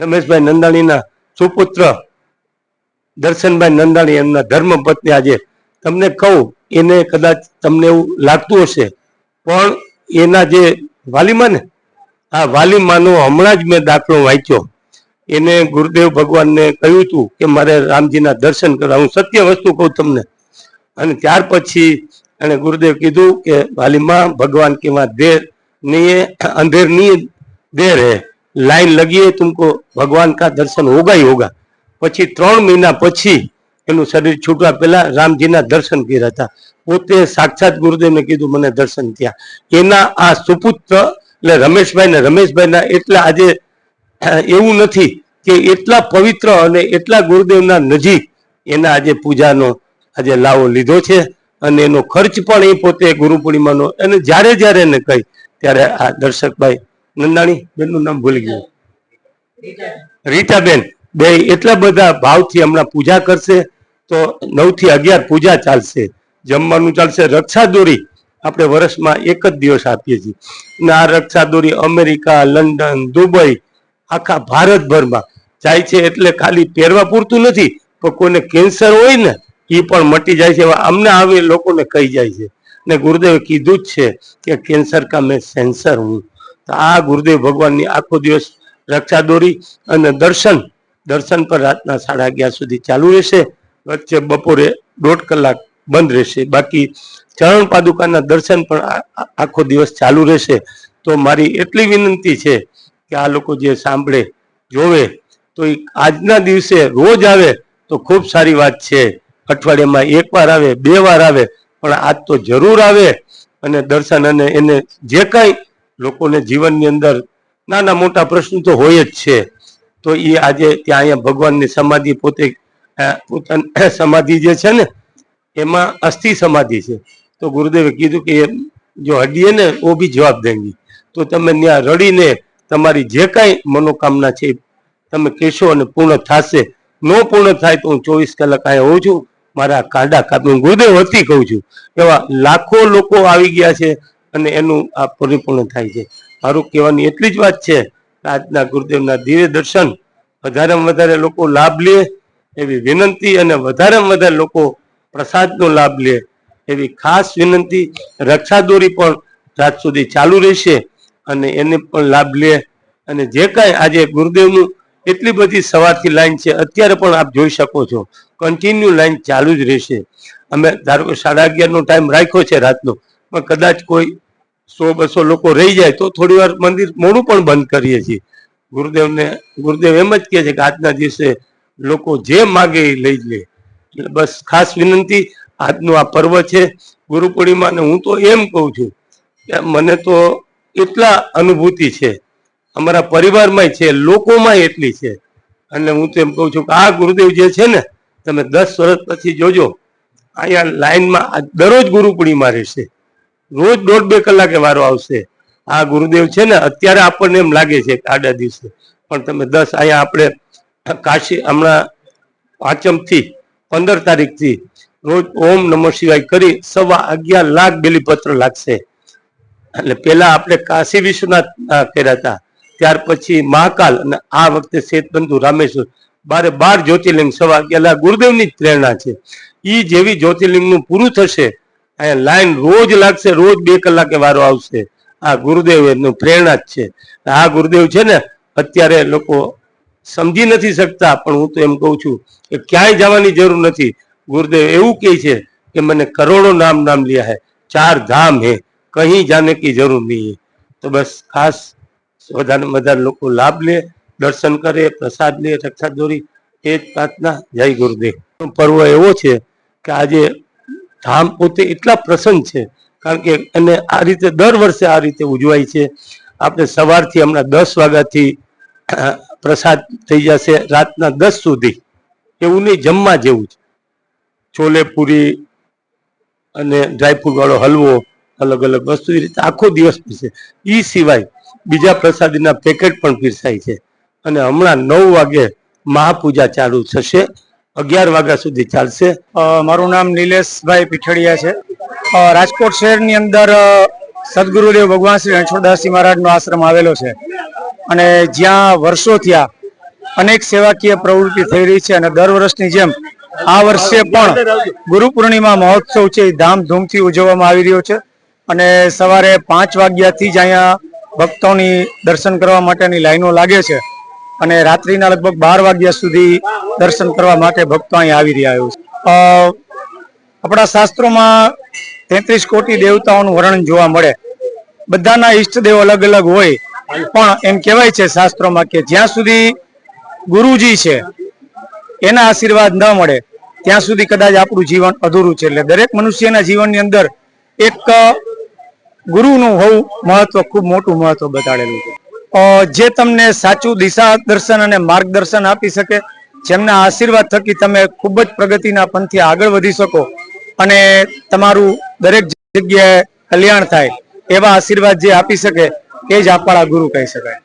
રમેશભાઈ નંદાણીના સુપુત્ર, દર્શનભાઈ નંદાણી એમના ધર્મપત્ની આજે. તમને કહું, એને કદાચ તમને એવું લાગતું હશે, પણ એના જે વાલીમાં ને, આ વાલીમાનો હમણાં જ મેં દાખલો વાંચ્યો. એને ગુરુદેવ ભગવાનને કહ્યું હતું કે મારે રામજીના દર્શન કરવા. હું સત્ય વસ્તુ કહું તમને. અને ત્યાર પછી અને ગુરુદેવ કીધું કે વાલીમાં ભગવાન કેવા દેર નહીં અંધેર નહીં દેર હે. लाइन लगी है तुमको भगवान का दर्शन होगा ही होगा પછી ત્રણ મહિના પછી એનું શરીર છૂટવા પહેલા રામજીના દર્શન કર્યા હતા પોતે સાક્ષાત ગુરુદેવને કીધું મને દર્શન થયા એના આ સુપુત્ર એટલે રમેશભાઈ ને રમેશભાઈના એટલા આજે એવું નથી કે એટલા પવિત્ર અને એટલા ગુરુદેવના નજીક એના આજે પૂજાનો આજે લાવો લીધો છે અને એનો ખર્ચ પણ એ પોતે ગુરુ પૂર્ણિમાનો અને જ્યારે જ્યારે એને કહી ત્યારે આ દર્શકભાઈ નંદાણી? બેનનું નામ ભૂલી ગયું. રીટાબેન. બે એટલા બધા ભાવથી હમણાં પૂજા કરશે તો નવથી અગિયાર પૂજા ચાલશે. જમવાનું ચાલશે. રક્ષા દોરી આપણે વર્ષમાં એક જ દિવસ આપીએ છીએ. અને આ રક્ષા દોરી અમેરિકા લંડન દુબઈ આખા ભારતભરમાં જાય છે એટલે ખાલી પહેરવા પૂરતું નથી પણ કોઈને કેન્સર હોય ને એ પણ મટી જાય છે. અમને આવે લોકોને કહી જાય છે. ને ગુરુદેવે કીધું જ છે કે કેન્સર કા મેં સેન્સર હું. આ ગુરુદેવ ભગવાનની આખો દિવસ રક્ષા દોરી અને દર્શન દર્શન પર રાતના સાડા અગિયાર સુધી ચાલુ રહેશે. વચ્ચે બપોરે દોઢ કલાક બંધ રહેશે. બાકી ચરણ પાદુકાના દર્શન પણ આખો દિવસ ચાલુ રહેશે. તો મારી એટલી વિનંતી છે કે આ લોકો જે સાંભળે, જોવે, તો એ આજના દિવસે રોજ આવે તો ખૂબ સારી વાત છે. અઠવાડિયામાં એક વાર આવે, બે વાર આવે, પણ આજ તો જરૂર આવે. અને દર્શન અને એને જે કાંઈ લોકોને જીવનની અંદર નાના મોટા પ્રશ્નો તો હોય જ છે. તો એ આજે ત્યાં અહીંયા ભગવાનની સમાધિ પોતે પોતાની સમાધિ જે છે ને, એમાં અસ્થિ સમાધિ છે. તો ગુરુદેવે કીધું કે જો હડીએ ને, ઓ બી જવાબ દેંગી. તો તમે ત્યાં રડીને તમારી જે કાંઈ મનોકામના છે તમે કહેશો અને પૂર્ણ થશે. ન પૂર્ણ થાય તો હું ચોવીસ કલાક અહીંયા હોઉં છું. મારા કાંડા કાપી ગુરુદેવ હતી કહું છું. એવા લાખો લોકો આવી ગયા છે. અને એનું આ પરિપૂર્ણ થાય છે. મારું કહેવાની એટલી જ વાત છે આજના ગુરુદેવના દિવ્ય દર્શન વધારેમાં વધારે લોકો લાભ લે એવી વિનંતી અને વધારેમાં વધારે લોકો પ્રસાદનો લાભ લે એવી ખાસ વિનંતી. રક્ષા દોરી પણ રાત સુધી ચાલુ રહેશે અને એને પણ લાભ લે. અને જે કાંઈ આજે ગુરુદેવનું એટલી બધી સવારથી લાઈન છે, અત્યારે પણ આપ જોઈ શકો છો. કન્ટિન્યુ લાઈન ચાલુ જ રહેશે. અમે ધારો કે સાડા અગિયારનો ટાઈમ રાખ્યો છે રાતનો. પણ કદાચ કોઈ સો બસો લોકો રહી જાય તો થોડી વાર મંદિર મોડું પણ બંધ કરીએ છીએ. ગુરુદેવને, ગુરુદેવ એમ જ કહે છે કે આજના દિવસે લોકો જે માગે એ લઈ લે. એટલે બસ ખાસ વિનંતી, આજનું આ પર્વ છે ગુરુ પૂર્ણિમા અને હું તો એમ કહું છું કે મને તો એટલા અનુભૂતિ છે. અમારા પરિવારમાં છે લોકોમાં એટલી છે. અને હું તો એમ કહું છું કે આ ગુરુદેવ જે છે ને, તમે દસ વર્ષ પછી જોજો, અહીંયા લાઈનમાં દરરોજ ગુરુ પૂર્ણિમા રહેશે. રોજ દોઢ બે કલાકે વારો આવશે. આ ગુરુદેવ છે ને, અત્યારે આપણને એમ લાગે છે આડા દિવસે. પણ તમે દસ, અહીંયા આપણે કાશી, હમણાં પાંચમથી, પંદર તારીખથી રોજ ઓમ નમઃ શિવાય કરી સવા અગિયાર લાખ બેલીપત્ર લાગશે. એટલે પેલા આપણે કાશી વિશ્વનાથ કર્યા હતા. ત્યાર પછી મહાકાલ અને આ વખતે શેતબંધુ રામેશ્વર. બારે બાર જ્યોતિર્લિંગ, સવા અગિયાર લાખ. ગુરુદેવની જ પ્રેરણા છે. ઈ જેવી જ્યોતિર્લિંગનું પૂરું થશે અહીંયા લાઈન રોજ લાગશે, રોજ બે કલાકે વારો આવશે. આ ગુરુદેવ એનું પ્રેરણા જ છે. આ ગુરુદેવ છે ને, અત્યારે લોકો સમજી નથી શકતા, પણ હું તો એમ કહું છું કે ક્યાંય જવાની જરૂર નથી. ગુરુદેવ એવું કહે છે કે મને કરોડો નામ નામ લિયા હે, ચાર ધામ હે કહીં જાને કી જરૂર નહીં તો બસ ખાસ વધારે વધારે લોકો લાભ લે, દર્શન કરે, પ્રસાદ લે રક્ષા દોરી એ જ પ્રાર્થના. જય ગુરુદેવ. પર્વ એવો છે કે આજે ધામ પોતે એટલા પ્રસન્ન છે, કારણ કે એને આ રીતે દર વર્ષે આ રીતે ઉજવાય છે. આપણે સવારથી હમણાં દસ વાગ્યાથી પ્રસાદ થઈ જશે રાતના દસ સુધી. એવું નહીં, જમવા જેવું જ છોલે પૂરી અને ડ્રાયફ્રૂટવાળો હલવો, અલગ અલગ વસ્તુ, એ રીતે આખો દિવસ પીરસે એ સિવાય બીજા પ્રસાદીના પેકેટ પણ પીરસાય છે. અને હમણાં નવ વાગે મહાપૂજા ચાલુ થશે. અગિયાર વાગ્યા સુધી ચાલશે. મારું નામ નિલેશભાઈ પીઠડિયા છે. રાજકોટ શહેરની અંદર સદગુરુદેવ ભગવાન શ્રી રણછોડદાસજી મહારાજનો આશ્રમ આવેલો છે. અને જ્યાં વર્ષો થયા અનેક સેવાકીય પ્રવૃત્તિ થઈ રહી છે અને દર વર્ષની જેમ આ વર્ષે પણ ગુરુ પૂર્ણિમા મહોત્સવ છે એ ધામધૂમથી ઉજવવામાં આવી રહ્યો છે. અને સવારે પાંચ વાગ્યાથી જ અહીંયા ભક્તોની દર્શન કરવા માટેની લાઈનો લાગે છે. અને રાત્રિના લગભગ બાર વાગ્યા સુધી દર્શન કરવા માટે ભક્તો અહીં આવી રહ્યા છે. આપણા શાસ્ત્રોમાં તેત્રીસ કોટી દેવતાઓનું વર્ણન જોવા મળે. બધાના ઈષ્ટદેવ અલગ અલગ હોય, પણ એમ કહેવાય છે શાસ્ત્રોમાં કે જ્યાં સુધી ગુરુજી છે, એના આશીર્વાદ ન મળે, ત્યાં સુધી કદાચ આપણું જીવન અધૂરું છે. એટલે દરેક મનુષ્યના જીવનની અંદર એક ગુરુનું હોવું મહત્વ, ખૂબ મોટું મહત્વ બતાડેલું છે. જે તમને સાચું દિશા દર્શન અને માર્ગદર્શન આપી શકે, જેમના આશીર્વાદ થકી તમે ખૂબ જ પ્રગતિના પંથે આગળ વધી શકો અને તમારું દરેક જગ્યાએ કલ્યાણ થાય, એવા આશીર્વાદ જે આપી શકે, એ જ આપણા ગુરુ કહી શકાય.